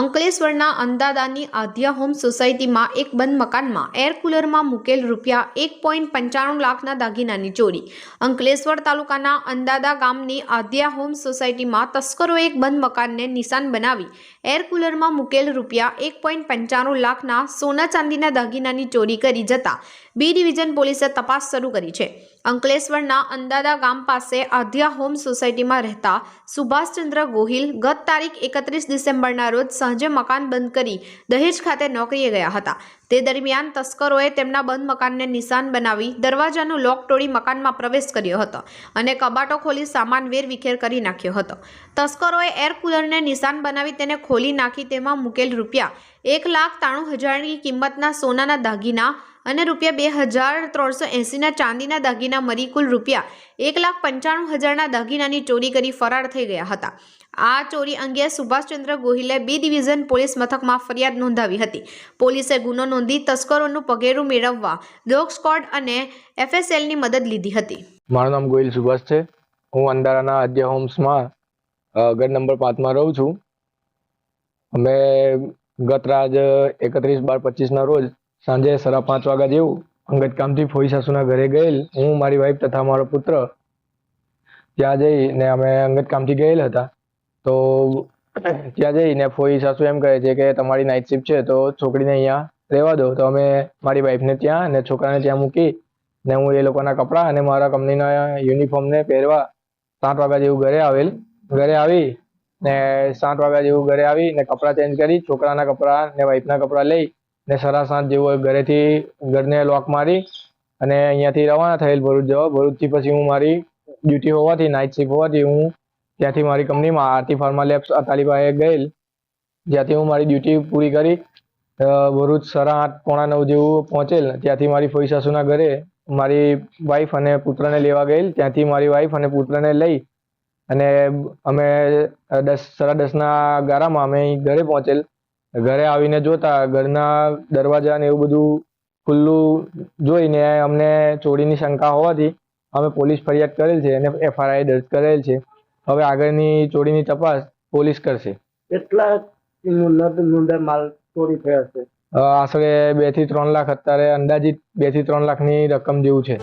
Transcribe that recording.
અંકલેશ્વરના અંદાદાની આધ્યા હોમ સોસાયટીમાં એક બંધ મકાનમાં એર કુલરમાં મૂકેલ રૂપિયા એક પોઈન્ટ પંચાણું લાખના દાગીનાની ચોરી. અંકલેશ્વર તાલુકાના અંદાદા ગામની આધ્યા હોમ સોસાયટીમાં તસ્કરોએ એક બંધ મકાનને નિશાન બનાવી એર કુલરમાં મૂકેલ રૂપિયા એક પોઈન્ટ પંચાણું લાખના સોના ચાંદીના દાગીનાની ચોરી કરી જતા બી ડિવિઝન પોલીસે તપાસ શરૂ કરી છે. અંકલેશ્વરના અંદાદા ગામ પાસે આધ્યા હોમ સોસાયટીમાં રહેતા સુભાષચંદ્ર ગોહિલ ગત તારીખ એકત્રીસ ડિસેમ્બરના રોજ સાંજે મકાન બંધ કરી દહેજ ખાતે નોકરીએ ગયા હતા. તે દરમિયાન તસ્કરોએ તેમના બંધ મકાનને નિશાન બનાવી દરવાજાનું લોક તોડી મકાનમાં પ્રવેશ કર્યો હતો અને કબાટો ખોલી સામાન વેરવિખેર કરી નાખ્યો હતો. તસ્કરોએ એર કુલરને નિશાન બનાવી તેને ખોલી નાખી તેમાં મૂકેલ રૂપિયા એક લાખ ત્રાણું હજારની કિંમતના સોનાના દાગીના અને રૂપિયા બે હજાર ત્રણસો એંસીના ચાંદીના દાગીના મરી કુલ રૂપિયા એક લાખ પંચાણું હજારના દાગીનાની ચોરી કરી ફરાર થઈ ગયા હતા. આ ચોરી અંગે સુભાષચંદ્ર ગોહિલે બી ડિવિઝન પોલીસ મથકમાં ફરિયાદ નોંધાવી હતી. પોલીસે ગુનો નોંધી તસ્કરોનું પગેરું મેળવવા ડોગ સ્કોડ અને એફએસએલની મદદ લીધી હતી. મારું નામ ગોહિલ સુભાષ છે. હું અંધારાના આદ્ય હોમ્સમાં ઘર નંબર પાંચમાં રહું છું. અમે ગત રાજ એકત્રીસ બાર પચીસના રોજ સાંજે સાડા પાંચ વાગ્યા જેવું અંગત કામથી ફોઈ સાસુના ઘરે ગયેલ હું, મારી વાઈફ તથા મારો પુત્ર ત્યાં જઈને અમે અંગત કામથી ગયેલ હતા. તો ત્યાં જઈને ફોઈ સાસુ એમ કહે છે કે તમારી નાઇટ શિફ્ટ છે, તો છોકરીને અહીંયા રહેવા દો. તો અમે મારી વાઈફને ત્યાં અને છોકરાને ત્યાં મૂકી ને હું એ લોકોના કપડાં અને મારા કંપનીના યુનિફોર્મને પહેરવા સાત વાગ્યા જેવું ઘરે આવેલ. ઘરે આવી ને સાત વાગ્યા જેવું ઘરે આવી ને કપડાં ચેન્જ કરી, છોકરાના કપડાં ને વાઈફના કપડાં લઈ ને સરા સાત જેવું ઘરેથી ઘરને લોક મારી અને અહીંયાથી રવાના થયેલ ભરૂચ જવા. ભરૂચથી પછી હું મારી ડ્યુટી હોવાથી નાઇટ શિફ્ટ હોવાથી હું ત્યાંથી મારી કંપનીમાં આરતી ફાર્મા લેબ્સ અતાલી પાસે ગયેલ. જ્યાંથી હું મારી ડ્યુટી પૂરી કરી ભરૂચ સરા આઠ પોણા નવ જેવું પહોંચેલ. ત્યાંથી મારી ફોઈ સાસુના ઘરે મારી વાઈફ અને પુત્રને લેવા ગયેલ. ત્યાંથી મારી વાઈફ અને પુત્રને લઈ અને અમે દસ સરા દસના ગારામાં અમે ઘરે પહોંચેલ. ઘરે આવીને જોતા ઘરના દરવાજા ને એવું બધું ખુલ્લું જોઈને અમને ચોરીની શંકા હોવાથી અમે પોલીસ ફરિયાદ કરેલ છે અને એફઆરઆઈ દર્જ કરેલ છે. હવે આગળની ચોરીની તપાસ પોલીસ કરશે. કેટલા માલ ચોરી થયા છે. આશરે બેથી ત્રણ લાખ અત્યારે અંદાજિત બેથી ત્રણ લાખની રકમ જેવું છે.